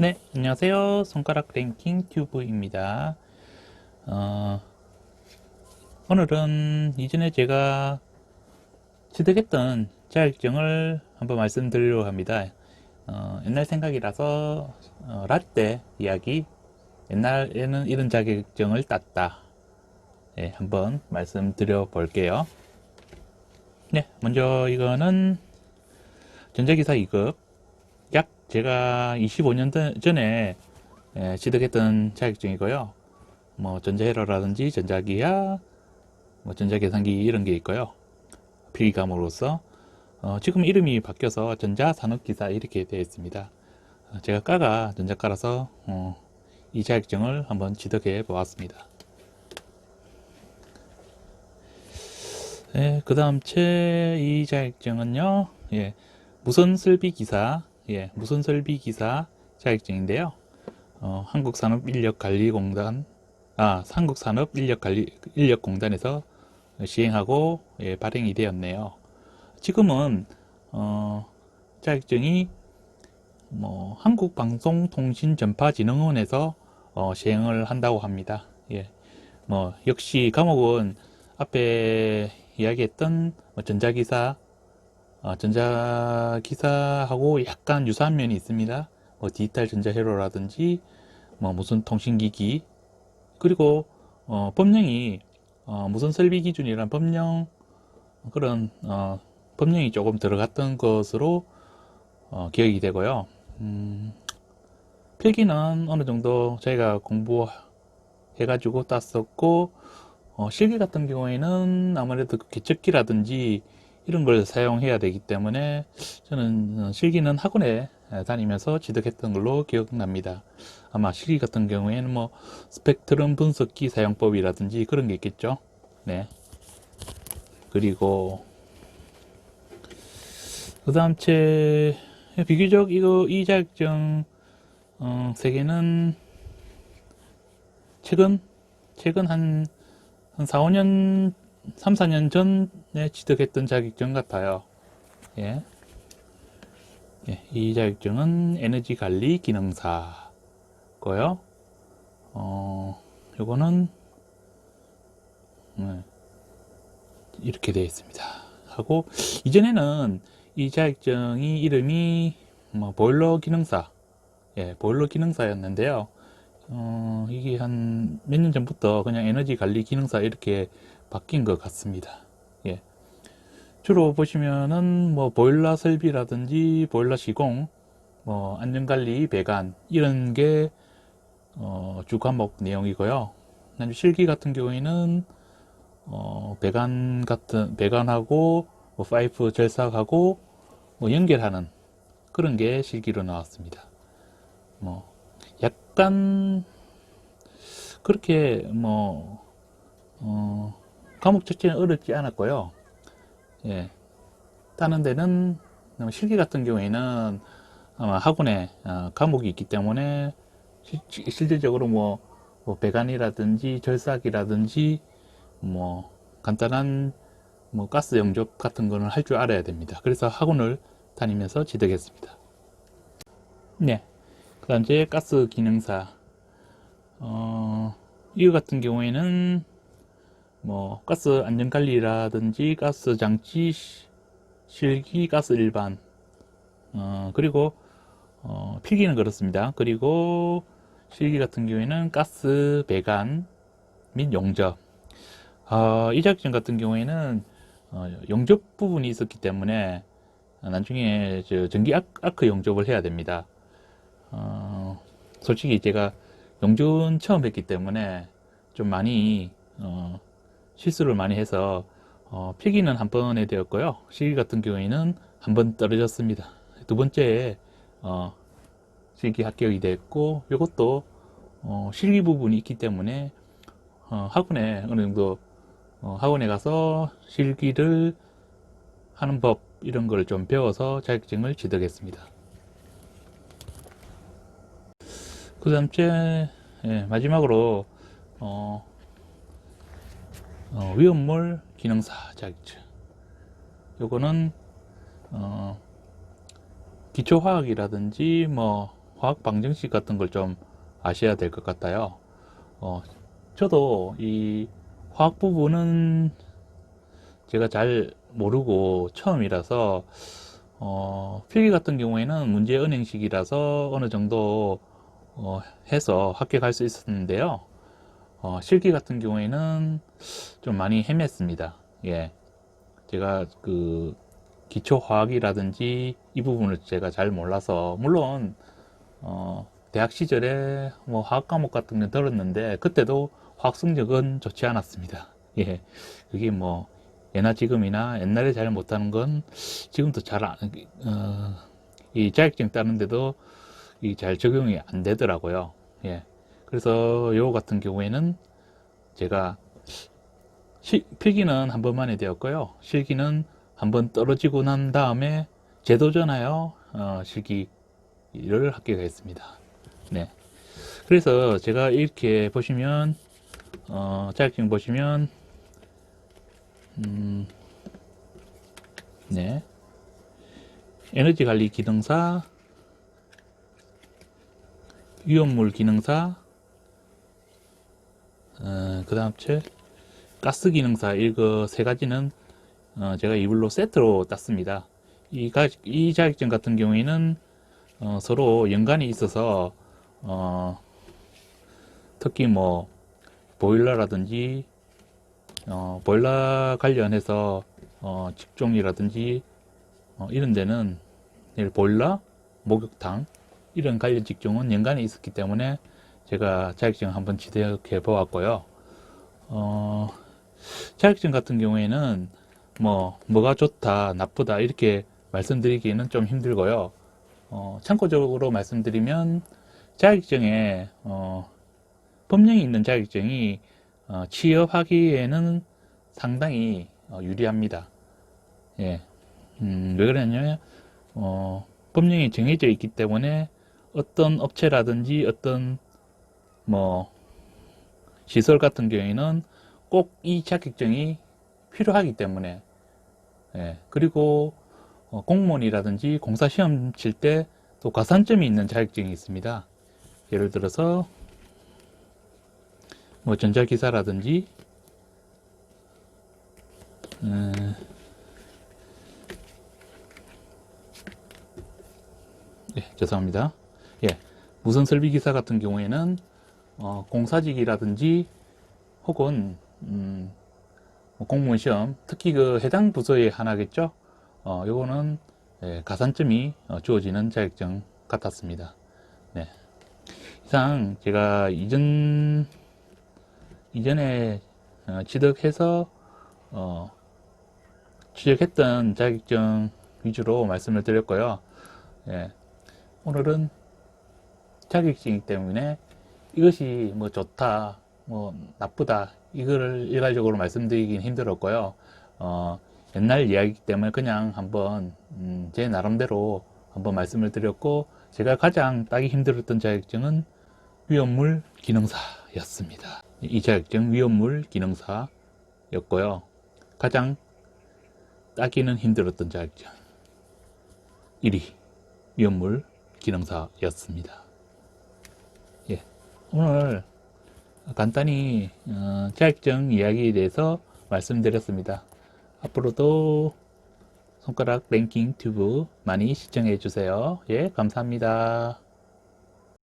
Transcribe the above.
네, 안녕하세요. 손가락 랭킹 튜브입니다. 어, 오늘은 이전에 제가 취득했던 자격증을 한번 말씀드리려고 합니다. 어, 옛날 생각이라서 어, 라떼 이야기 옛날에는 이런 자격증을 땄다. 네, 한번 말씀드려 볼게요. 네, 먼저 이거는 전자기사 2급 약 제가 25년 전에 예, 취득했던 자격증이고요. 뭐 전자회로라든지 전자기야, 뭐 전자계산기 이런 게 있고요. 필기감으로서 어, 지금 이름이 바뀌어서 전자산업기사 이렇게 되어 있습니다. 어, 제가 과가 전자과라서 어, 이 자격증을 한번 취득해 보았습니다. 예, 그 다음 제2 자격증은요, 예, 무선 설비 기사, 예, 무선 설비 기사 자격증인데요. 어, 한국산업인력관리공단, 아, 한국산업인력관리, 인력공단에서 시행하고, 예, 발행이 되었네요. 지금은, 어, 자격증이, 뭐, 한국방송통신전파진흥원에서, 어, 시행을 한다고 합니다. 예. 뭐, 역시 과목은 앞에 이야기했던 뭐 전자기사, 어, 전자기사하고 약간 유사한 면이 있습니다. 뭐 디지털 전자회로라든지 뭐 무슨 통신기기 그리고 어, 법령이 어, 무슨 설비 기준이란 법령 그런 어, 법령이 조금 들어갔던 것으로 어, 기억이 되고요. 음, 필기는 어느 정도 저희가 공부해가지고 땄었고 어, 실기 같은 경우에는 아무래도 그 개척기라든지 이런 걸 사용해야 되기 때문에 저는 실기는 학원에 다니면서 취득했던 걸로 기억납니다. 아마 실기 같은 경우에는 뭐 스펙트럼 분석기 사용법이라든지 그런 게 있겠죠. 네. 그리고 그 다음 제 비교적 이거 이 자격증 어, 세계는 최근 최근 한, 한 4, 5년 3, 4년 전에 취득했던 자격증 같아요. 예. 예, 이 자격증은 에너지 관리 기능사고요. 어, 요거는 네, 이렇게 되어 있습니다. 하고 이전에는 이 자격증이 이름이 뭐 보일러 기능사, 예, 보일러 기능사였는데요. 어, 이게 한 몇 년 전부터 그냥 에너지 관리 기능사 이렇게 바뀐 것 같습니다. 예. 주로 보시면은 뭐 보일러 설비라든지 보일러 시공, 뭐 안전관리, 배관 이런 게 어, 주 과목 내용이고요. 실기 같은 경우에는 어, 배관 같은 배관하고 뭐 파이프 절삭하고 뭐 연결하는 그런 게 실기로 나왔습니다. 뭐 약간 그렇게 뭐 어, 과목 자체는 어렵지 않았고요. 예. 따는 데는 실기 같은 경우에는 아마 학원에 어, 과목이 있기 때문에 시, 실질적으로 뭐, 뭐 배관이라든지 절삭이라든지 뭐 간단한 뭐 가스 영접 같은 거는 할 줄 알아야 됩니다. 그래서 학원을 다니면서 취득했습니다. 네. 그 다음 제 가스 기능사. 어, 이거 같은 경우에는 뭐 가스 안전 관리라든지 가스 장치 실기 가스 일반 어, 그리고 어, 필기는 그렇습니다. 그리고 실기 같은 경우에는 가스 배관 및 용접 어, 이 자격증 같은 경우에는 어, 용접 부분이 있었기 때문에 나중에 전기 아크 용접을 해야 됩니다. 어, 솔직히 제가 용접은 처음 했기 때문에 좀 많이 어, 실수를 많이 해서 어, 필기는 한 번에 되었고요. 실기 같은 경우에는 한 번 떨어졌습니다. 두 번째에 어, 실기 합격이 됐고 이것도 어, 실기 부분이 있기 때문에 어, 학원에 어느 정도 어, 학원에 가서 실기를 하는 법 이런 걸 좀 배워서 자격증을 취득했습니다. 그 다음 째 예, 마지막으로 어, 어, 위험물 기능사 자격증. 요거는 어, 기초화학이라든지 뭐 화학 방정식 같은 걸 좀 아셔야 될 것 같아요. 어, 저도 이 화학 부분은 제가 잘 모르고 처음이라서 어, 필기 같은 경우에는 문제 은행식이라서 어느 정도 어, 해서 합격할 수 있었는데요. 어, 실기 같은 경우에는 좀 많이 헤맸습니다. 예. 제가 그 기초 화학이라든지 이 부분을 제가 잘 몰라서 물론 어, 대학 시절에 뭐 화학 과목 같은 거 들었는데 그때도 화학 성적은 좋지 않았습니다. 예. 그게 뭐 예나 지금이나 옛날에 잘 못하는 건 지금도 잘 안, 어, 이 자격증 따는데도 이 잘 적용이 안 되더라고요. 예. 그래서 요 같은 경우에는 제가 시- 필기는 한 번만에 되었고요. 실기는 한 번 떨어지고 난 다음에 재도전하여 어, 실기를 합격했습니다. 네. 그래서 제가 이렇게 보시면 어, 자격증 보시면 음, 네. 에너지 관리 기능사, 위험물 기능사, 어, 그 다음 체 가스 기능사 이거 세 가지는 어, 제가 이불로 세트로 땄습니다. 이, 가, 이 자격증 같은 경우에는 어, 서로 연관이 있어서 어, 특히 뭐 보일러라든지 어, 보일러 관련해서 어, 직종이라든지 어, 이런 데는 예를 보일러, 목욕탕 이런 관련 직종은 연관이 있었기 때문에 제가 자격증 한번 지도해 보았고요. 어, 자격증 같은 경우에는 뭐 뭐가 좋다, 나쁘다 이렇게 말씀드리기는 좀 힘들고요. 어, 참고적으로 말씀드리면 자격증에 어, 법령이 있는 자격증이 어, 취업하기에는 상당히 어, 유리합니다. 예. 음, 왜 그러냐면, 어, 법령이 정해져 있기 때문에 어떤 업체라든지 어떤 뭐 시설 같은 경우에는 꼭 이 자격증이 필요하기 때문에 예. 그리고 어, 공무원이라든지 공사 시험 칠 때 또 가산점이 있는 자격증이 있습니다. 예를 들어서 뭐 전자기사라든지 음, 예, 죄송합니다. 예, 무선 설비 기사 같은 경우에는 어, 공사직이라든지 혹은 음, 뭐 공무원 시험, 특히 그 해당 부서의 하나겠죠. 어, 요거는 예, 가산점이 어, 주어지는 자격증 같았습니다. 네. 이상 제가 이전 이전에 어, 취득해서 어, 취득했던 자격증 위주로 말씀을 드렸고요. 예, 오늘은 자격증이기 때문에 이것이 뭐 좋다, 뭐 나쁘다 이거를 일괄적으로 말씀드리긴 힘들었고요. 어, 옛날 이야기이기 때문에 그냥 한번 음, 제 나름대로 한번 말씀을 드렸고 제가 가장 따기 힘들었던 자격증은 위험물 기능사였습니다. 이 자격증 위험물 기능사였고요. 가장 따기는 힘들었던 자격증 1위 위험물 기능사였습니다. 예, 오늘 간단히 어, 자격증 이야기에 대해서 말씀드렸습니다. 앞으로도 손가락 랭킹 튜브 많이 시청해 주세요. 예, 감사합니다.